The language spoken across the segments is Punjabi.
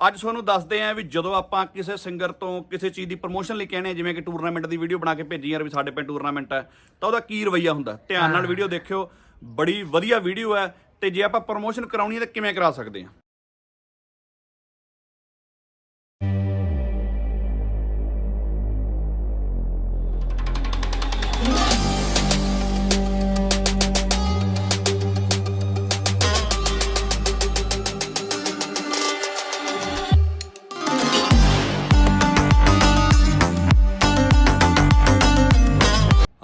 ਅੱਜ ਤੁਹਾਨੂੰ ਦੱਸਦੇ ਆਂ ਵੀ ਜਦੋਂ ਆਪਾਂ ਕਿਸੇ ਸਿੰਗਰ ਤੋਂ ਕਿਸੇ ਚੀਜ਼ ਦੀ ਪ੍ਰੋਮੋਸ਼ਨ ਲਈ ਕਹਿੰਦੇ ਜਿਵੇਂ ਕਿ ਟੂਰਨਾਮੈਂਟ ਦੀ ਵੀਡੀਓ ਬਣਾ ਕੇ ਭੇਜੀ ਯਾਰ ਵੀ ਸਾਡੇ ਪਿੰਡ ਟੂਰਨਾਮੈਂਟ ਹੈ ਤਾਂ ਉਹਦਾ ਕੀ ਰਵਈਆ ਹੁੰਦਾ? ਧਿਆਨ ਨਾਲ ਵੀਡੀਓ ਦੇਖਿਓ ਬੜੀ ਵਧੀਆ ਵੀਡੀਓ ਹੈ ਤੇ ਜੇ ਆਪਾਂ ਪ੍ਰੋਮੋਸ਼ਨ ਕਰਾਉਣੀ ਹੈ ਤਾਂ ਕਿਵੇਂ ਕਰਾ ਸਕਦੇ ਹਾਂ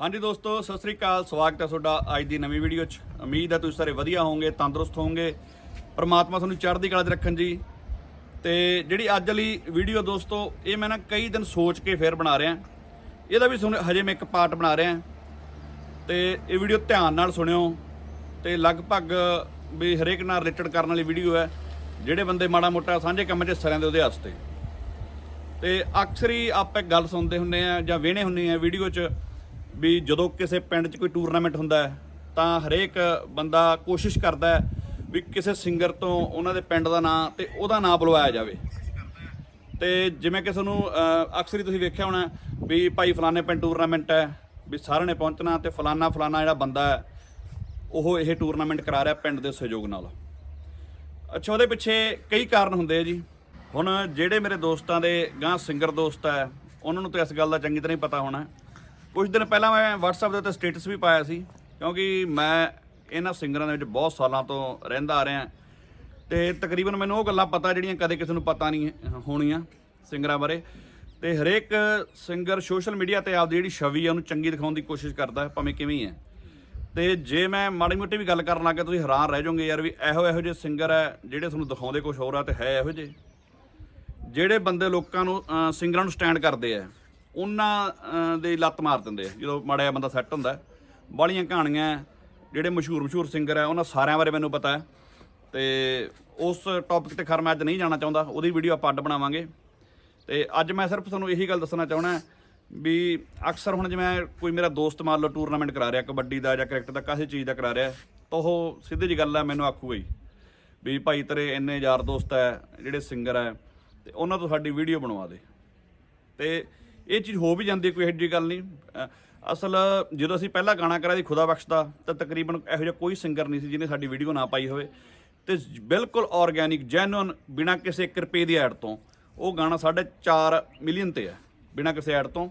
ਹਾਂਜੀ ਦੋਸਤੋ, ਸਤਿ ਸ੍ਰੀ ਅਕਾਲ। ਸਵਾਗਤ ਹੈ ਤੁਹਾਡਾ ਅੱਜ ਦੀ ਨਵੀਂ ਵੀਡੀਓ 'ਚ। ਉਮੀਦ ਹੈ ਤੁਸੀਂ ਸਾਰੇ ਵਧੀਆ ਹੋਵੋਗੇ, ਤੰਦਰੁਸਤ ਹੋਵੋਗੇ। ਪਰਮਾਤਮਾ ਤੁਹਾਨੂੰ ਚੜ੍ਹਦੀ ਕਲਾ 'ਚ ਰੱਖਣ ਜੀ। ਤੇ ਜਿਹੜੀ ਅੱਜ ਵਾਲੀ ਵੀਡੀਓ ਦੋਸਤੋ, ਇਹ ਮੈਂ ਨਾ ਕਈ ਦਿਨ ਸੋਚ ਕੇ ਫੇਰ ਬਣਾ ਰਿਹਾ। ਇਹਦਾ ਵੀ ਸੁਣ, ਹਜੇ ਮੈਂ ਇੱਕ ਪਾਰਟ ਬਣਾ ਰਿਹਾ। ਤੇ ਇਹ ਵੀਡੀਓ ਧਿਆਨ ਨਾਲ ਸੁਣਿਓ। ਤੇ ਲਗਭਗ ਵੀ ਹਰੇਕ ਨਾਲ ਰਿਲੇਟਡ ਕਰਨ ਵਾਲੀ ਵੀਡੀਓ ਹੈ, ਜਿਹੜੇ ਬੰਦੇ ਮਾੜਾ ਮੋਟਾ ਸਾਂਝੇ ਕੰਮ 'ਚ ਹਿੱਸਾ ਲੈਂਦੇ ਉਹਦੇ ਵਾਸਤੇ। ਤੇ ਅਕਸਰ ਹੀ ਆਪਾਂ ਗੱਲ ਸੁਣਦੇ ਹੁੰਦੇ ਆ ਜਾਂ ਵੇਹਣੇ ਹੁੰਦੇ ਆ ਵੀਡੀਓ 'ਚ ਵੀ ਜਦੋਂ ਕਿਸੇ ਪਿੰਡ 'ਚ ਕੋਈ ਟੂਰਨਾਮੈਂਟ ਹੁੰਦਾ ਹੈ, ਤਾਂ ਹਰੇਕ ਬੰਦਾ ਕੋਸ਼ਿਸ਼ ਕਰਦਾ ਹੈ ਵੀ ਕਿਸੇ ਸਿੰਗਰ ਤੋਂ ਉਹਨਾਂ ਦੇ ਪਿੰਡ ਦਾ ਨਾਂ ਤੇ ਉਹਦਾ ਨਾਂ ਬੁਲਵਾਇਆ ਜਾਵੇ। ਤੇ ਜਿਵੇਂ ਕਿ ਤੁਹਾਨੂੰ ਅਕਸਰ ਹੀ ਤੁਸੀਂ ਵੇਖਿਆ ਹੋਣਾ ਵੀ ਭਾਈ ਫਲਾਣੇ ਪਿੰਡ ਟੂਰਨਾਮੈਂਟ ਹੈ, ਵੀ ਸਾਰਿਆਂ ਨੇ ਪਹੁੰਚਣਾ ਤੇ ਫਲਾਣਾ ਫਲਾਣਾ ਜਿਹੜਾ ਬੰਦਾ ਹੈ, ਉਹ ਇਹ ਟੂਰਨਾਮੈਂਟ ਕਰਾ ਰਿਹਾ ਪਿੰਡ ਦੇ ਸਹਿਯੋਗ ਨਾਲ। ਅੱਛਾ, ਉਹਦੇ ਪਿੱਛੇ ਕਈ ਕਾਰਨ ਹੁੰਦੇ ਆ ਜੀ। ਹੁਣ ਜਿਹੜੇ ਮੇਰੇ ਦੋਸਤਾਂ ਦੇ ਗਾਂ ਸਿੰਗਰ ਦੋਸਤ ਹੈ, ਉਹਨਾਂ ਨੂੰ ਤਾਂ ਇਸ ਗੱਲ ਦਾ ਚੰਗੀ ਤਰ੍ਹਾਂ ਹੀ ਪਤਾ ਹੋਣਾ ਕੁਝ ਦਿਨ ਪਹਿਲਾਂ ਮੈਂ WhatsApp ਦੇ ਉੱਤੇ ਸਟੇਟਸ ਵੀ ਪਾਇਆ ਸੀ, ਕਿਉਂਕਿ ਮੈਂ ਇਹਨਾਂ ਸਿੰਗਰਾਂ ਦੇ ਵਿੱਚ ਬਹੁਤ ਸਾਲਾਂ ਤੋਂ ਰਹਿੰਦਾ ਆ ਰਿਹਾ। ਤੇ ਤਕਰੀਬਨ ਮੈਨੂੰ ਉਹ ਗੱਲਾਂ ਪਤਾ ਜਿਹੜੀਆਂ ਕਦੇ ਕਿਸੇ ਨੂੰ ਪਤਾ ਨਹੀਂ ਹੋਣੀਆਂ ਸਿੰਗਰਾਂ ਬਾਰੇ। ਤੇ ਹਰੇਕ ਸਿੰਗਰ ਸੋਸ਼ਲ ਮੀਡੀਆ ਤੇ ਆਪਦੀ ਜਿਹੜੀ ਛਵੀ ਹੈ ਉਹਨੂੰ ਚੰਗੀ ਦਿਖਾਉਣ ਦੀ ਕੋਸ਼ਿਸ਼ ਕਰਦਾ ਹੈ ਭਾਵੇਂ ਕਿਵੇਂ ਹੀ ਹੈ। ਤੇ ਜੇ ਮੈਂ ਮਾੜੀ ਮੋਟੀ ਵੀ ਗੱਲ ਕਰਨ ਲੱਗਾ ਤੁਸੀਂ ਹੈਰਾਨ ਰਹਿ ਜਾਓਗੇ ਯਾਰ ਵੀ ਇਹੋ ਇਹੋ ਜਿਹੇ ਸਿੰਗਰ ਹੈ ਜਿਹੜੇ ਤੁਹਾਨੂੰ ਦਿਖਾਉਂਦੇ ਕੁਝ ਹੋਰ ਆ ਤੇ ਹੈ ਇਹੋ ਜਿਹੇ। ਜਿਹੜੇ ਬੰਦੇ ਲੋਕਾਂ ਨੂੰ ਸਿੰਗਰਾਂ ਨੂੰ ਸਟੈਂਡ ਕਰਦੇ ਆ। ਉਹਨਾਂ ਅਹ, ਦੇ ਲੱਤ ਮਾਰ ਦਿੰਦੇ ਆ ਜਦੋਂ ਮਾੜਾ ਜਿਹਾ ਬੰਦਾ ਸੈੱਟ ਹੁੰਦਾ ਬਾਲੀਆਂ ਕਹਾਣੀਆਂ ਜਿਹੜੇ ਮਸ਼ਹੂਰ ਮਸ਼ਹੂਰ ਸਿੰਗਰ ਆ ਉਹਨਾਂ ਸਾਰਿਆਂ ਬਾਰੇ ਮੈਨੂੰ ਪਤਾ ਹੈ। ਤੇ ਉਸ ਟੌਪਿਕ ਤੇ ਖਰ ਮੈਂ ਅੱਜ ਨਹੀਂ ਜਾਣਾ ਚਾਹੁੰਦਾ ਉਹਦੀ ਵੀਡੀਓ ਆਪਾਂ ਅੱਡ ਬਣਾਵਾਂਗੇ। ਤੇ ਅੱਜ ਮੈਂ ਸਿਰਫ ਤੁਹਾਨੂੰ ਇਹੀ ਗੱਲ ਦੱਸਣਾ ਚਾਹਣਾ ਵੀ ਅਕਸਰ ਹੁਣ ਜਿਵੇਂ ਕੋਈ ਮੇਰਾ ਦੋਸਤ ਮੰਨ ਲਓ ਟੂਰਨਾਮੈਂਟ ਕਰਾ ਰਿਹਾ ਕਬੱਡੀ ਦਾ ਜਾਂ ਕ੍ਰਿਕਟ ਦਾ ਕਿਸੇ ਚੀਜ਼ ਦਾ ਕਰਾ ਰਿਹਾ ਤਾਂ ਉਹ ਸਿੱਧੀ ਜੀ ਗੱਲ ਹੈ ਮੈਨੂੰ ਆਖੂਗਾ ਹੀ ਵੀ ਭਾਈ ਤੇਰੇ ਇੰਨੇ ਯਾਰ ਦੋਸਤ ਹੈ ਜਿਹੜੇ ਸਿੰਗਰ ਹੈ ਤੇ ਉਹਨਾਂ ਤੋਂ ਸਾਡੀ ਵੀਡੀਓ ਬਣਵਾ ਦੇ। ਤੇ ਇਹ ਚੀਜ਼ ਹੋ ਵੀ ਜਾਂਦੀ ਕੋਈ ਇਹੋ ਜਿਹੀ ਗੱਲ ਨਹੀਂ। ਅਸਲ ਜਦੋਂ ਅਸੀਂ ਪਹਿਲਾ ਗਾਣਾ ਕਰਿਆ ਸੀ ਖੁਦਾ ਬਖਸ਼ਦਾ, ਤਾਂ ਤਕਰੀਬਨ ਇਹੋ ਜਿਹਾ ਕੋਈ ਸਿੰਗਰ ਨਹੀਂ ਸੀ ਜਿਹਨੇ ਸਾਡੀ ਵੀਡੀਓ ਨਾ ਪਾਈ ਹੋਵੇ। ਤੇ ਬਿਲਕੁਲ ਆਰਗੈਨਿਕ ਜੈਨੂਨ ਬਿਨਾਂ ਕਿਸੇ 1 ਰੁਪਏ ਦੀ ਐਡ ਤੋਂ ਉਹ ਗਾਣਾ 4.5 ਮਿਲੀਅਨ ਤੇ ਹੈ, ਬਿਨਾਂ ਕਿਸੇ ਐਡ ਤੋਂ।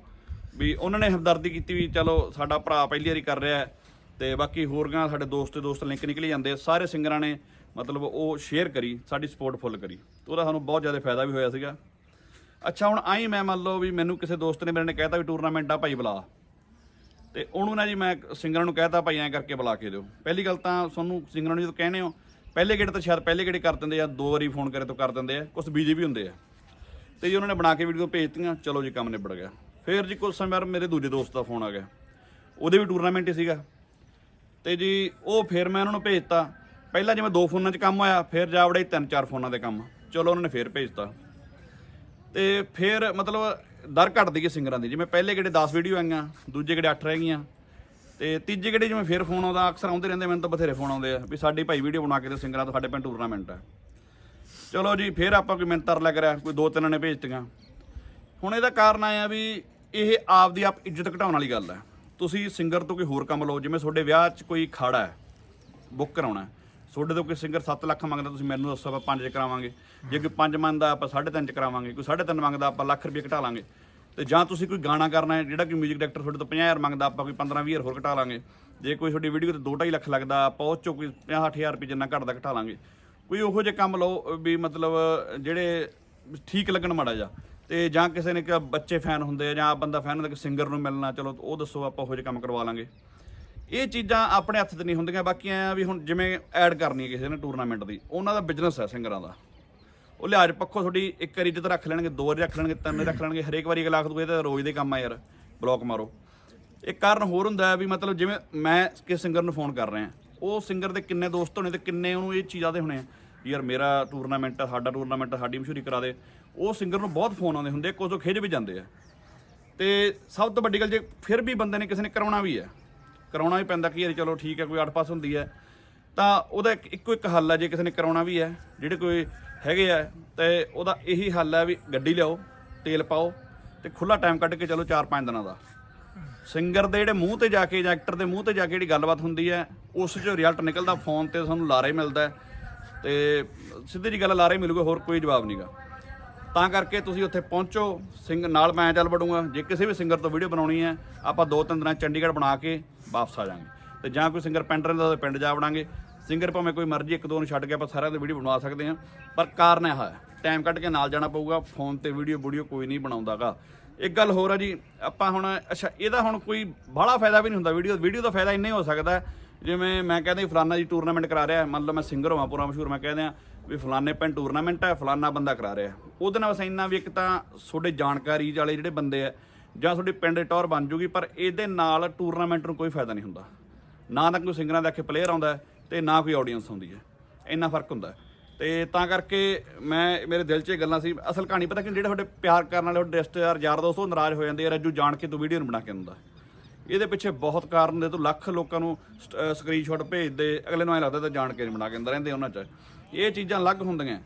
ਵੀ ਉਹਨਾਂ ਨੇ ਹਮਦਰਦੀ ਕੀਤੀ ਵੀ ਚਲੋ ਸਾਡਾ ਭਰਾ ਪਹਿਲੀ ਵਾਰੀ ਕਰ ਰਿਹਾ ਹੈ, ਤੇ ਬਾਕੀ ਹੋਰ ਗਾਣਾ ਸਾਡੇ ਦੋਸਤ ਤੇ ਦੋਸਤ ਲਿੰਕ ਨਿਕਲੀ ਜਾਂਦੇ ਸਾਰੇ ਸਿੰਗਰਾਂ ਨੇ ਮਤਲਬ ਉਹ ਸ਼ੇਅਰ ਕਰੀ, ਸਾਡੀ ਸਪੋਰਟ ਫੁੱਲ ਕਰੀ। ਉਹਦਾ ਸਾਨੂੰ ਬਹੁਤ ਜ਼ਿਆਦਾ ਫਾਇਦਾ ਵੀ ਹੋਇਆ ਸੀਗਾ। ਅੱਛਾ, ਹੁਣ ਆਈ ਮੈਂ ਮੰਨ ਲਓ ਵੀ ਮੈਨੂੰ ਕਿਸੇ ਦੋਸਤ ਨੇ ਮੇਰੇ ਨੇ ਕਹਿਤਾ ਵੀ ਟੂਰਨਾਮੈਂਟ ਆ ਭਾਈ ਬੁਲਾ। ਤੇ ਉਹਨੂੰ ਨਾ ਜੀ ਮੈਂ ਸਿੰਗਰਾਂ ਨੂੰ ਕਹਿਤਾ ਭਾਈ ਐਂ ਕਰਕੇ ਬੁਲਾ ਕੇ ਦਿਓ। ਪਹਿਲੀ ਗੱਲ ਤਾਂ ਤੁਹਾਨੂੰ ਸਿੰਗਰਾਂ ਨੂੰ ਜਦੋਂ ਕਹਿੰਦੇ ਹੋ, ਪਹਿਲੇ ਗੇੜ ਤਾਂ ਸ਼ਾਇਦ ਪਹਿਲੇ ਗੇੜੇ ਕਰ ਦਿੰਦੇ ਆ, ਦੋ ਵਾਰੀ ਫੋਨ ਕਰੇ ਤੋਂ ਕਰ ਦਿੰਦੇ ਆ ਕੁਝ ਬੀਜੀ ਵੀ ਹੁੰਦੇ ਆ। ਤੇ ਜੀ ਉਹਨਾਂ ਨੇ ਬਣਾ ਕੇ ਵੀਡੀਓ ਭੇਜਤੀਆਂ, ਚਲੋ ਜੀ ਕੰਮ ਨਿਬੜ ਗਿਆ। ਫਿਰ ਜੀ ਕੁਝ ਸਮੇਂ ਬਾਅਦ ਮੇਰੇ ਦੂਜੇ ਦੋਸਤ ਦਾ ਫੋਨ ਆ ਗਿਆ। ਉਹਦੇ ਵੀ ਟੂਰਨਾਮੈਂਟ ਹੀ ਸੀਗਾ। ਤੇ ਜੀ ਉਹ ਫਿਰ ਮੈਂ ਉਹਨਾਂ ਨੂੰ ਭੇਜਤਾ। ਪਹਿਲਾਂ ਜਿਵੇਂ ਦੋ ਫੋਨਾਂ 'ਚ ਕੰਮ ਹੋਇਆ, ਫਿਰ ਜਾ ਵੜੇ ਤਿੰਨ ਚਾਰ ਫੋਨਾਂ ਦੇ ਕੰਮ। ਚਲੋ ਉਹਨਾਂ ਨੇ ਫਿਰ ਭੇਜਤਾ। ਤੇ ਫਿਰ ਮਤਲਬ ਦਰ ਘਟਦੀ ਹੈ ਸਿੰਗਰਾਂ ਦੀ। ਜਿਵੇਂ ਪਹਿਲੇ ਗੇੜੇ 10 ਵੀਡੀਓ ਆਈਆਂ, ਦੂਜੇ ਗੇੜੇ 8 ਰਹਿ ਗਈਆਂ। ਤੇ ਤੀਜੇ ਗੇੜੇ ਜਿਵੇਂ ਫਿਰ ਫੋਨ ਆਉਂਦਾ, ਅਕਸਰ ਆਉਂਦੇ ਰਹਿੰਦੇ, ਮੈਨੂੰ ਤਾਂ ਬਥੇਰੇ ਫੋਨ ਆਉਂਦੇ ਆ ਵੀ ਸਾਡੀ ਭਾਈ ਵੀਡੀਓ ਬਣਾ ਕੇ ਤੇ ਸਿੰਗਰਾਂ ਤੋਂ, ਸਾਡੇ ਪਿੰਡ ਟੂਰਨਾਮੈਂਟ ਹੈ ਚਲੋ ਜੀ, ਫਿਰ ਆਪਾਂ ਕੋਈ ਮਿੰਤਰ ਲੱਗ ਰਿਹਾ ਕੋਈ ਦੋ ਤਿੰਨਾਂ ਨੇ ਭੇਜਤੀਆਂ। ਹੁਣ ਇਹਦਾ ਕਾਰਨ ਆਇਆ ਵੀ ਇਹ ਆਪ ਦੀ ਆਪ ਇੱਜ਼ਤ ਘਟਾਉਣ ਵਾਲੀ ਗੱਲ ਹੈ। ਤੁਸੀਂ ਸਿੰਗਰ ਤੋਂ ਕੋਈ ਹੋਰ ਕੰਮ ਲਓ, ਜਿਵੇਂ ਤੁਹਾਡੇ ਵਿਆਹ 'ਚ ਕੋਈ ਖਾੜਾ ਹੈ ਬੁੱਕ ਕਰਾਉਣਾ ਤੁਹਾਡੇ ਤੋਂ ਕੋਈ ਸਿੰਗਰ 7 ਲੱਖ ਮੰਗਦਾ, ਤੁਸੀਂ ਮੈਨੂੰ ਦੱਸੋ ਆਪਾਂ 5 ਚ ਕਰਾਵਾਂਗੇ। ਜੇ ਕੋਈ 5 ਮੰਗਦਾ, ਆਪਾਂ 3.5 ਚ ਕਰਾਵਾਂਗੇ। ਕੋਈ 3.5 ਮੰਗਦਾ, ਆਪਾਂ ਲੱਖ ਰੁਪਏ ਘਟਾ ਲਾਂਗੇ। ਤੇ ਜਾਂ ਤੁਸੀਂ ਕੋਈ ਗਾਣਾ ਕਰਨਾ ਹੈ, ਜਿਹੜਾ ਕੋਈ 뮤직 ਡਾਇਰੈਕਟਰ ਤੁਹਾਡੇ ਤੋਂ 50000 ਮੰਗਦਾ, ਆਪਾਂ ਕੋਈ 15-20000 ਹੋਰ ਘਟਾ ਲਾਂਗੇ। ਜੇ ਕੋਈ ਤੁਹਾਡੀ ਵੀਡੀਓ ਤੇ 2.5 ਲੱਖ ਲੱਗਦਾ, ਆਪਾਂ ਉਹ ਚੋਂ ਕੋਈ 50-60000 ਰੁਪਏ ਜਿੰਨਾ ਘਟਦਾ ਘਟਾ ਲਾਂਗੇ। ਕੋਈ ਉਹੋ ਜਿਹੇ ਕੰਮ ਲਓ ਵੀ ਮਤਲਬ ਜਿਹੜੇ ਠੀਕ ਲੱਗਣ ਮਾੜਾ ਜਾ ਤੇ ਜਾਂ ਕਿਸੇ ਨੇ ਕਿ ਬੱਚੇ ਫੈਨ ਹੁੰਦੇ ਆ, ਜਾਂ ਆਪ ਬੰਦਾ ਫੈਨ ਹੁੰਦਾ, ਕਿ ਸਿੰਗਰ ਨੂੰ ਮਿਲਣਾ, ਚਲੋ ਉਹ ਦੱਸੋ, ਆਪਾਂ ਉਹੋ ਜਿਹੇ ਕੰਮ ਕਰਵਾ ਲਾਂਗੇ। ਇਹ ਚੀਜ਼ਾਂ ਆਪਣੇ ਹੱਥ 'ਚ ਨਹੀਂ ਹੁੰਦੀਆਂ, ਬਾਕੀ ਐ ਵੀ ਹੁਣ ਜਿਵੇਂ ਐਡ ਕਰਨੀ ਹੈ ਕਿਸੇ ਨੇ ਟੂਰਨਾਮੈਂਟ ਦੀ, ਉਹਨਾਂ ਦਾ ਬਿਜ਼ਨਸ ਹੈ ਸਿੰਗਰਾਂ ਦਾ। ਉਹ ਲਿਹਾਜ਼ ਪੱਖੋਂ ਤੁਹਾਡੀ ਇੱਕ ਵਾਰੀ ਇੱਜ਼ਤ ਰੱਖ ਲੈਣਗੇ, ਦੋ ਵਾਰੀ ਰੱਖ ਲੈਣਗੇ, ਤਿੰਨ ਰੱਖ ਲੈਣਗੇ, ਹਰੇਕ ਵਾਰੀ ਅਗਲਾ ਆਖ ਦੂਗਾ ਇਹ ਤਾਂ ਰੋਜ਼ ਦੇ ਕੰਮ ਆ ਯਾਰ ਬਲੌਕ ਮਾਰੋ। ਇੱਕ ਕਾਰਨ ਹੋਰ ਹੁੰਦਾ ਹੈ ਵੀ ਮਤਲਬ ਜਿਵੇਂ ਮੈਂ ਕਿਸੇ ਸਿੰਗਰ ਨੂੰ ਫੋਨ ਕਰ ਰਿਹਾ, ਉਹ ਸਿੰਗਰ ਦੇ ਕਿੰਨੇ ਦੋਸਤ ਹੋਣੇ ਤੇ ਕਿੰਨੇ ਉਹਨੂੰ ਇਹ ਚੀਜ਼ਾਂ ਦੇ ਹੋਣੇ ਆ। ਯਾਰ ਮੇਰਾ ਟੂਰਨਾਮੈਂਟ ਆ, ਸਾਡਾ ਟੂਰਨਾਮੈਂਟ ਆ, ਸਾਡੀ ਮਸ਼ਹੂਰੀ ਕਰਾ ਦੇ। ਉਹ ਸਿੰਗਰ ਨੂੰ ਬਹੁਤ ਫੋਨ ਆਉਂਦੇ ਹੁੰਦੇ ਕੁਝ ਉਹ ਖਿੱਚ ਵੀ ਜਾਂਦੇ ਆ। ਤੇ ਸਭ ਤੋਂ ਵੱਡੀ ਗੱਲ ਜੇ ਫਿਰ ਵੀ ਬੰਦੇ ਨੇ ਕਿਸੇ ਨੇ ਕਰਾਉਣਾ ਵੀ ਹੈ ਕਰਾਉਣਾ ਵੀ ਪੈਂਦਾ ਕਿ ਯਾਰ ਚਲੋ ਠੀਕ ਹੈ, ਕੋਈ ਅੱਠ ਪਾਸ ਹੁੰਦੀ ਹੈ। ਤਾਂ ਉਹਦਾ ਇੱਕ- ਇੱਕੋ ਇੱਕ ਹੱਲ ਹੈ, ਜੇ ਕਿਸੇ ਨੇ ਕਰਾਉਣਾ ਵੀ ਹੈ, ਜਿਹੜੇ ਕੋਈ ਹੈਗੇ ਆ, ਤੇ ਉਹਦਾ ਇਹੀ ਹੱਲ ਹੈ ਵੀ ਗੱਡੀ ਲਿਆਓ, ਤੇਲ ਪਾਓ, ਤੇ ਖੁੱਲਾ ਟਾਈਮ ਕੱਢ ਕੇ ਚਲੋ 4-5 ਦਿਨਾਂ ਦਾ। ਸਿੰਗਰ ਦੇ ਜਿਹੜੇ ਮੂੰਹ ਤੇ ਜਾ ਕੇ ਜਾਂ ਐਕਟਰ ਦੇ ਮੂੰਹ ਤੇ ਜਾ ਕੇ ਜਿਹੜੀ ਗੱਲਬਾਤ ਹੁੰਦੀ ਹੈ, ਉਸ 'ਚ ਰਿਜ਼ਲਟ ਨਿਕਲਦਾ ਫੋਨ ਤੇ ਸਾਨੂੰ ਲਾਰੇ ਮਿਲਦਾ ਹੈ, ਤੇ ਸਿੱਧੀ ਜੀ ਗੱਲ ਲਾਰੇ ਹੀ ਮਿਲੂਗਾ, ਹੋਰ ਕੋਈ ਜਵਾਬ ਨਹੀਂਗਾ ਤਾਂ ਕਰਕੇ ਤੁਸੀਂ ਉੱਥੇ ਪਹੁੰਚੋ, ਸਿੰਘ ਨਾਲ ਮੈਂ ਚੱਲ ਵੜੂੰਗਾ। ਜੇ ਕਿਸੇ ਵੀ ਸਿੰਗਰ ਤੋਂ ਵੀਡੀਓ ਬਣਾਉਣੀ ਹੈ, ਆਪਾਂ ਦੋ ਤਿੰਨ ਦਿਨਾਂ ਚੰਡੀਗੜ੍ਹ ਬਣਾ ਕੇ ਵਾਪਸ ਆ ਜਾਾਂਗੇ। ਤੇ ਜਾਂ ਕੋਈ ਸਿੰਗਰ ਪਿੰਡ ਰਹਿੰਦਾ ਤਾਂ ਪਿੰਡ ਜਾ ਵੜਾਂਗੇ। ਸਿੰਗਰ ਭਾਵੇਂ ਕੋਈ ਮਰਜ਼ੀ ਇੱਕ ਦੋ ਨੂੰ ਛੱਡ ਕੇ ਆਪਾਂ ਸਾਰਿਆਂ ਦੀ ਵੀਡੀਓ ਬਣਵਾ ਸਕਦੇ ਹਾਂ। ਪਰ ਕਾਰਨ ਇਹ ਹੈ ਟਾਈਮ ਕੱਢ ਕੇ ਨਾਲ ਜਾਣਾ ਪਊਗਾ ਫੋਨ ਤੇ ਵੀਡੀਓ ਵੀਡੀਓ ਕੋਈ ਨਹੀਂ ਬਣਾਉਂਦਾਗਾ। ਇੱਕ ਗੱਲ ਹੋਰ ਆ ਜੀ, ਆਪਾਂ ਹੁਣ, ਅੱਛਾ, ਇਹਦਾ ਹੁਣ ਕੋਈ ਬਾਹਲਾ ਫਾਇਦਾ ਵੀ ਨਹੀਂ ਹੁੰਦਾ। ਵੀਡੀਓ ਵੀਡੀਓ ਦਾ ਫਾਇਦਾ ਇੰਨਾ ਹੀ ਹੋ ਸਕਦਾ ਜਿਵੇਂ ਮੈਂ ਕਹਿੰਦਾ ਫਲਾਨਾ ਜੀ ਟੂਰਨਾਮੈਂਟ ਕਰਾ ਰਿਹਾ, ਮੰਨ ਲਓ ਮੈਂ ਸਿੰਗਰ ਹੋਵਾਂ ਪੂਰਾ ਮਸ਼ਹੂਰ, ਮੈਂ ਕਹਿੰਦੇ ਆ ਵੀ ਫਲਾਨੇ ਪਿੰਡ ਟੂਰਨਾਮੈਂਟ ਹੈ, ਫਲਾਨਾ ਬੰਦਾ ਕਰਾ ਰਿਹਾ। ਉਹਦੇ ਨਾਲ ਬਸ ਇੰਨਾ ਵੀ ਇੱਕ ਤਾਂ ਤੁਹਾਡੇ ਜਾਣਕਾਰੀ ਵਾਲੇ ਜਿਹੜੇ ਬੰਦੇ ਆ, ਜਾਂ ਤੁਹਾਡੇ ਪਿੰਡ ਦੇ ਟੌਰ ਬਣ ਜੂਗੀ, ਪਰ ਇਹਦੇ ਨਾਲ ਟੂਰਨਾਮੈਂਟ ਨੂੰ ਕੋਈ ਫਾਇਦਾ ਨਹੀਂ ਹੁੰਦਾ। ਨਾ ਤਾਂ ਕੋਈ ਸਿੰਗਰਾਂ ਦੇ ਆਖੇ ਪਲੇਅਰ ਆਉਂਦਾ ਹੈ ਤੇ ਨਾ ਕੋਈ ਆਡੀਅנס ਆਉਂਦੀ ਹੈ। ਇੰਨਾ ਫ਼ਰਕ ਹੁੰਦਾ ਹੈ। ਤੇ ਤਾਂ ਕਰਕੇ ਮੈਂ, ਮੇਰੇ ਦਿਲ 'ਚ ਇਹ ਗੱਲਾਂ ਸੀ, ਅਸਲ ਕਹਾਣੀ ਪਤਾ ਕਿ ਜਿਹੜੇ ਤੁਹਾਡੇ ਪਿਆਰ ਕਰਨ ਵਾਲੇ, ਤੁਹਾਡੇ ਰਿਸ਼ਤੇਦਾਰ ਯਾਰ ਦੋਸਤ ਉਹ ਨਾਰਾਜ਼ ਹੋ ਜਾਂਦੇ ਆ, ਰੱਜੂ ਜਾਣ ਕੇ ਤੂੰ ਵੀਡੀਓ ਨੂੰ ਬਣਾ ਕੇ ਦਿੰਦਾ। ਇਹਦੇ ਪਿੱਛੇ ਬਹੁਤ ਕਾਰਨ ਦੇ ਤੋਂ ਲੱਖ ਲੋਕਾਂ ਨੂੰ ਸਕਰੀਨਸ਼ਾਟ ਭੇਜਦੇ, ਅਗਲੇ ਨੂੰ ਐ ਲੱਗਦਾ ਤਾਂ ਜਾਣ ਕੇ ਬਣਾ ਕੇ ਦਿੰਦਾ ਰਹਿੰਦੇ ਉਹਨਾਂ 'ਚ। ਇਹ ਚੀਜ਼ਾਂ ਅਲੱਗ ਹੁੰਦੀਆਂ।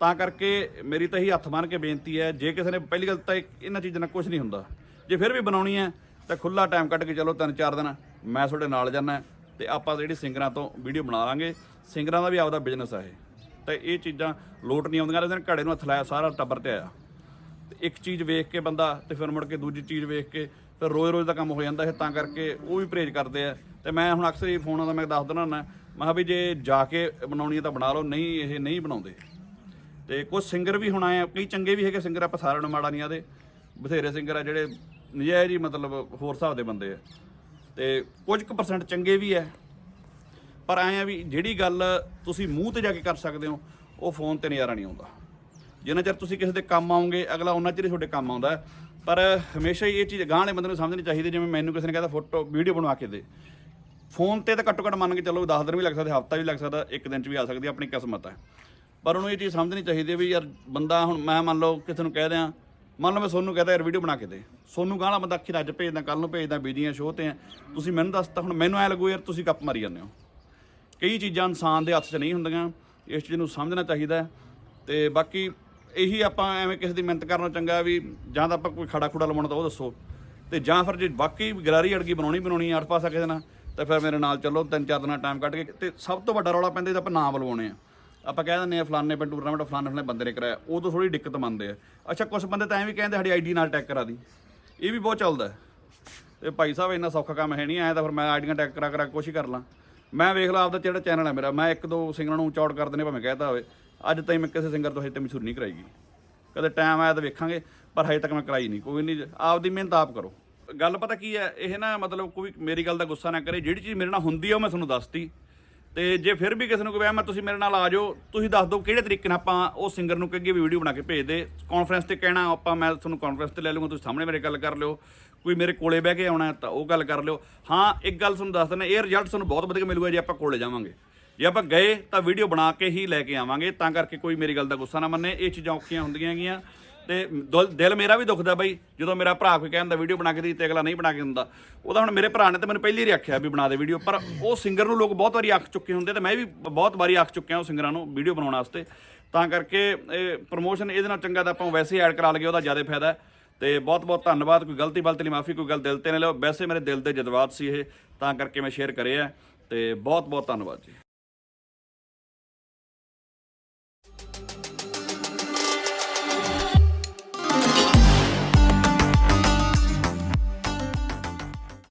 ਤਾਂ ਕਰਕੇ ਮੇਰੀ ਤਾਂ ਇਹੀ ਹੱਥ ਬੰਨ ਕੇ ਬੇਨਤੀ ਹੈ, ਜੇ ਕਿਸੇ ਨੇ ਪਹਿਲੀ ਗੱਲ ਤਾਂ ਇਹਨਾਂ ਚੀਜ਼ਾਂ ਨਾਲ ਕੁਝ ਨਹੀਂ ਹੁੰਦਾ। ਜੇ ਫਿਰ ਵੀ ਬਣਾਉਣੀ ਹੈ, ਤਾਂ ਖੁੱਲਾ ਟਾਈਮ ਕੱਢ ਕੇ ਚਲੋ ਤਿੰਨ ਚਾਰ ਦਿਨ, ਮੈਂ ਤੁਹਾਡੇ ਨਾਲ ਜਾਣਾ ਤੇ ਆਪਾਂ ਜਿਹੜੀ ਸਿੰਗਰਾਂ ਤੋਂ ਵੀਡੀਓ ਬਣਾ ਲਾਂਗੇ, ਸਿੰਗਰਾਂ ਦਾ ਵੀ ਆਪਦਾ ਬਿਜ਼ਨਸ ਆ ਇਹ। ਤਾਂ ਇਹ ਚੀਜ਼ਾਂ ਲੋਟ ਨਹੀਂ ਆਉਂਦੀਆਂ, ਇਹਦੇ ਘੜੇ ਨੂੰ ਹੱਥ ਲਾਇਆ, ਸਾਰਾ ਟੱਬਰ ਤੇ ਆਇਆ। ਤੇ ਇੱਕ ਚੀਜ਼ ਵੇਖ ਕੇ ਬੰਦਾ, ਤੇ ਫਿਰ ਮੁੜ ਕੇ ਦੂਜੀ ਚੀਜ਼ ਵੇਖ ਕੇ ਫਿਰ ਰੋਜ਼-ਰੋਜ਼ ਦਾ ਕੰਮ ਹੋ ਜਾਂਦਾ ਹੈ ਤਾਂ ਕਰਕੇ ਉਹ ਵੀ ਪਰਹੇਜ਼ ਕਰਦੇ ਆ। ਤੇ ਮੈਂ ਹੁਣ ਅਕਸਰ ਹੀ ਫੋਨਾਂ ਦਾ ਮੈਂ ਦੱਸ ਦਿੰਦਾ ਹੁੰਦਾ, ਮੈਂ ਕਿਹਾ ਵੀ ਜੇ ਜਾ ਕੇ ਬਣਾਉਣੀ ਹੈ ਤਾਂ ਬਣਾ ਲਓ, ਨਹੀਂ ਇਹ ਨਹੀਂ ਬਣਾਉਂਦੇ। ਤੇ ਕੁਝ ਸਿੰਗਰ ਵੀ ਹੁਣ ਆਏ ਆ, ਕਈ ਚੰਗੇ ਵੀ ਹੈਗੇ ਸਿੰਗਰ ਆਪਾਂ ਸਾਰਿਆਂ ਨੂੰ ਮਾੜਾ ਨਹੀਂ ਆਦੇ ਬਥੇਰੇ ਸਿੰਗਰ ਆ ਜਿਹੜੇ ਨਜਾਇਜ਼ ਹੀ ਮਤਲਬ ਹੋਰ ਹਿਸਾਬ ਦੇ ਬੰਦੇ ਆ। ਤੇ ਕੁਝ ਕੁ ਪਰਸੈਂਟ ਚੰਗੇ ਵੀ ਐ ਪਰ ਐਂ ਆ ਵੀ ਜਿਹੜੀ ਗੱਲ ਤੁਸੀਂ ਮੂੰਹ ਤੇ ਜਾ ਕੇ ਕਰ ਸਕਦੇ ਹੋ, ਉਹ ਫੋਨ ਤੇ ਨਜ਼ਾਰਾ ਨਹੀਂ ਆਉਂਦਾ। ਜਿੰਨਾ ਚਿਰ ਤੁਸੀਂ ਕਿਸੇ ਦੇ ਕੰਮ ਆਉਂਗੇ, ਅਗਲਾ ਉਹਨਾਂ ਚਿਰ ਤੁਹਾਡੇ ਕੰਮ ਆਉਂਦਾ। ਪਰ ਹਮੇਸ਼ਾ ਹੀ ਇਹ ਚੀਜ਼ ਗਾਂਹ ਵਾਲੇ ਬੰਦੇ ਨੂੰ ਸਮਝਣੀ ਚਾਹੀਦੀ, ਜਿਵੇਂ ਮੈਨੂੰ ਕਿਸੇ ਨੇ ਕਹਿੰਦਾ ਫੋਟੋ, ਵੀਡੀਓ ਬਣਵਾ ਕੇ ਦੇ। ਫੋਨ ਤੇ ਤਾਂ ਘੱਟੋ ਘੱਟ ਮੰਨ ਕੇ ਚੱਲੋ 10 ਦਿਨ ਵੀ ਲੱਗ ਸਕਦੇ, ਹਫਤਾ ਵੀ ਲੱਗ ਸਕਦਾ, ਇੱਕ ਦਿਨ ਚ ਵੀ ਆ ਸਕਦੀ, ਆਪਣੀ ਕਿਸਮਤ ਹੈ। ਪਰ ਉਹਨੂੰ ਇਹ ਚੀਜ਼ ਸਮਝਣੀ ਚਾਹੀਦੀ ਹੈ ਵੀ ਯਾਰ ਬੰਦਾ ਹੁਣ ਮੈਂ ਮੰਨ ਲਓ ਕਿਸੇ ਨੂੰ ਕਹਿ ਦਿਆਂ, ਮੰਨ ਲਓ ਮੈਂ ਸੋਨੂੰ ਕਹਦਾ ਯਾਰ ਵੀਡੀਓ ਬਣਾ ਕੇ ਦੇ। ਸੋਨੂੰ ਗਾਣਾ ਬੰਦਾ ਅੱਖੀ ਅੱਜ ਭੇਜਦਾ ਕੱਲ ਨੂੰ ਭੇਜਦਾ ਬੀਜੀਆਂ ਸ਼ੋਅ ਤੇ ਆ ਤੁਸੀਂ ਮੈਨੂੰ ਦੱਸਤਾ ਹੁਣ ਮੈਨੂੰ ਐ ਲੱਗੂ ਯਾਰ ਤੁਸੀਂ ਗੱਪ ਮਾਰੀ ਜਾਂਦੇ ਹੋ। ਕਈ ਚੀਜ਼ਾਂ ਇਨਸਾਨ ਦੇ ਹੱਥ 'ਚ ਨਹੀਂ ਹੁੰਦੀਆਂ, ਇਸ ਚੀਜ਼ ਨੂੰ ਸਮਝਣਾ ਚਾਹੀਦਾ ਹੈ। ਤੇ ਬਾਕੀ ਇਹੀ ਆਪਾਂ ਐਵੇਂ ਕਿਸੇ ਦੀ ਮਿਹਨਤ ਕਰਨੋਂ ਚੰਗਾ ਵੀ ਜਾਂ ਤਾਂ ਆਪਾਂ ਕੋਈ ਖੜਾ ਖੁੜਾ ਲਵਾਉਣਾ ਤਾਂ ਉਹ ਦੱਸੋ। ਤੇ ਜਾਂ ਫਿਰ ਜੇ ਵਾਕਈ ਗਰਾਰੀ ਅੜਗੀ ਬਣਾਉਣੀ ਬਣਾਉਣੀ ਆ, ਅੱਠ ਪਾਸਾ ਕਿਸੇ ਨਾਲ ਤਾਂ ਫਿਰ ਮੇਰੇ ਨਾਲ ਚੱਲੋ ਤਿੰਨ ਚਾਰ ਦਿਨਾਂ ਟਾਈਮ ਕੱਢ ਕੇ ਤੇ ਸਭ ਤੋਂ ਵੱਡਾ ਰੌਲਾ ਪੈਂਦਾ ਜੇ ਆਪਾਂ ਨਾਮ ਬਲਵਾਉਣੇ ਆ। ਆਪਾਂ ਕਹਿ ਦਿੰਦੇ ਆ ਫਲਾਣੇ ਪਿੰਡ ਟੂਰਨਾਮੈਂਟ ਫਲਾਣੇ ਫਲਾਣੇ ਬੰਦੇ ਨੇ ਕਰਾਇਆ ਉਹ ਤੋਂ ਥੋੜੀ ਦਿੱਕਤ ਮੰਨਦੇ ਆ। ਅੱਛਾ ਕੁਝ ਬੰਦੇ ਤਾਂ ਐਂ ਵੀ ਕਹਿੰਦੇ ਸਾਡੀ ਆਈਡੀ ਨਾਲ ਟੈਗ ਕਰਾ ਦੀ। ਇਹ ਵੀ ਬਹੁਤ ਚੱਲਦਾ। ਹੈ। ਤੇ ਭਾਈ ਸਾਹਿਬ ਇੰਨਾ ਸੌਖਾ ਕੰਮ ਹੈ ਨਹੀਂ ਆਇਆ ਤਾਂ ਫਿਰ ਮੈਂ ਆਈਡੀਆਂ ਟੈਗ ਕਰਾ ਕਰਾ ਕੋਸ਼ਿਸ਼ ਕਰ ਲਾਂ। ਮੈਂ ਵੇਖ ਲਾ ਆਪਦਾ ਜਿਹੜਾ ਚੈਨਲ ਹੈ ਮੇਰਾ ਮੈਂ ਇੱਕ ਦੋ ਸਿੰਗਰਾਂ ਨੂੰ ਚੌੜ ਕਰ ਦਿੰਦੇ ਭਾਵੇਂ ਕਹਿਤਾ ਹੋਵੇ। ਅੱਜ ਤਾਈਂ ਮੈਂ ਕਿਸੇ ਸਿੰਗਰ ਤੋਂ ਹਜੇ ਤੱਕ ਮਸ਼ਹੂਰ ਨਹੀਂ ਕਰਾਈਗੀ ਕਦੇ ਟਾਈਮ ਆਇਆ ਤਾਂ ਵੇਖਾਂਗੇ, ਪਰ ਹਜੇ ਤੱਕ ਮੈਂ ਕਰਾਈ ਨਹੀਂ। ਕੋਈ ਨਹੀਂ, ਆਪਦੀ ਮਿਹਨਤ ਆਪ ਕਰੋ। ਗੱਲ ਪਤਾ ਕੀ ਹੈ, ਇਹ ਨਾ ਮਤਲਬ ਕੋਈ ਮੇਰੀ ਗੱਲ ਦਾ ਗੁੱਸਾ ਨਾ ਕਰੇ। ਜਿਹੜੀ ਚੀਜ਼ ਮੇਰੇ ਨਾਲ ਹੁੰਦੀ ਆ, ਉਹ ਮੈਂ ਤੁਹਾਨੂੰ ਦੱਸਤੀ। ਤੇ ਜੇ ਫਿਰ ਵੀ ਕਿਸੇ ਨੂੰ ਕੋਈ ਵਹਿਮ ਹੈ ਤੁਸੀਂ ਮੇਰੇ ਨਾਲ ਆ ਜਾਓ, ਤੁਸੀਂ ਦੱਸ ਦਿਓ ਕਿਹੜੇ ਤਰੀਕੇ ਨਾਲ ਆਪਾਂ ਉਹ ਸਿੰਗਰ ਨੂੰ ਕਹੀਏ ਵੀ ਵੀਡੀਓ ਬਣਾ ਕੇ ਭੇਜ ਦੇ ਕਾਨਫਰੰਸ ਤੇ ਕਹਿਣਾ, ਆਪਾਂ ਮੈਂ ਤੁਹਾਨੂੰ ਕਾਨਫਰੰਸ ਤੇ ਲੈ ਲੂੰਗਾ ਤੁਸੀਂ ਸਾਹਮਣੇ ਮੇਰੇ ਗੱਲ ਕਰ ਲਿਓ। ਕੋਈ ਮੇਰੇ ਕੋਲੇ ਬਹਿ ਕੇ ਆਉਣਾ ਤਾਂ ਉਹ ਗੱਲ ਕਰ ਲਿਓ। ਹਾਂ, ਇੱਕ ਗੱਲ ਤੁਹਾਨੂੰ ਦੱਸ ਦਿੰਦਾ, ਇਹ ਰਿਜ਼ਲਟ ਤੁਹਾਨੂੰ ਬਹੁਤ ਵਧੀਆ ਮਿਲੂਗਾ ਜੇ ਆਪਾਂ ਕੋਲੇ ਜਾਵਾਂਗੇ। ਜੇ ਆਪਾਂ ਗਏ ਤਾਂ ਵੀਡੀਓ ਬਣਾ ਕੇ ਹੀ ਲੈ ਕੇ ਆਵਾਂਗੇ, ਤਾਂ ਕਰਕੇ ਕੋਈ ਮੇਰੀ ਗੱਲ ਦਾ ਗੁੱਸਾ ਨਾ ਮੰਨੇ। ਇਹ ਚੀਜ਼ਾਂ ਔਖੀਆਂ ਹੁੰਦੀਆਂ ਹੈਗੀਆਂ। ਤੇ ਦਿਲ- ਦਿਲ ਮੇਰਾ ਵੀ ਦੁਖਦਾ ਬਈ, ਜਦੋਂ ਮੇਰਾ ਭਰਾ ਕੋਈ ਕਹਿੰਦਾ ਵੀਡੀਓ ਬਣਾ ਕੇ ਦੇ ਤੇ ਅਗਲਾ ਨਹੀਂ ਬਣਾ ਕੇ ਦਿੰਦਾ। ਉਹਦਾ ਹੁਣ ਮੇਰੇ ਭਰਾ ਨੇ ਤਾਂ ਮੈਨੂੰ ਪਹਿਲੀ ਵਾਰੀ ਆਖਿਆ ਵੀ ਬਣਾ ਦੇ ਵੀਡੀਓ, ਪਰ ਉਹ ਸਿੰਗਰ ਨੂੰ ਲੋਕ ਬਹੁਤ ਵਾਰੀ ਆਖ ਚੁੱਕੇ ਹੁੰਦੇ, ਤੇ ਮੈਂ ਵੀ ਬਹੁਤ ਵਾਰੀ ਆਖ ਚੁੱਕਿਆ ਉਹ ਸਿੰਗਰਾਂ ਨੂੰ ਵੀਡੀਓ ਬਣਾਉਣ ਵਾਸਤੇ। ਤਾਂ ਕਰਕੇ ਇਹ ਪ੍ਰੋਮੋਸ਼ਨ ਇਹਦੇ ਨਾਲ ਚੰਗਾ ਤਾਂ ਆਪਾਂ ਵੈਸੇ ਐਡ ਕਰਾ ਲਈਏ, ਉਹਦਾ ਜ਼ਿਆਦਾ ਫਾਇਦਾ ਹੈ। ਤੇ ਬਹੁਤ ਬਹੁਤ ਧੰਨਵਾਦ, ਕੋਈ ਗਲਤੀ ਬਲਤੀ ਲਈ ਮਾਫੀ, ਕੋਈ ਗੱਲ ਦਿਲ ਤੇ ਨਾ ਲਓ ਵੈਸੇ ਮੇਰੇ ਦਿਲ ਦੇ ਜਜ਼ਬਾਤ ਸੀ ਇਹ, ਤਾਂ ਕਰਕੇ ਮੈਂ ਸ਼ੇਅਰ ਕਰਿਆ। ਆ ਤੇ ਬਹੁਤ ਬਹੁਤ ਧੰਨਵਾਦ ਜੀ।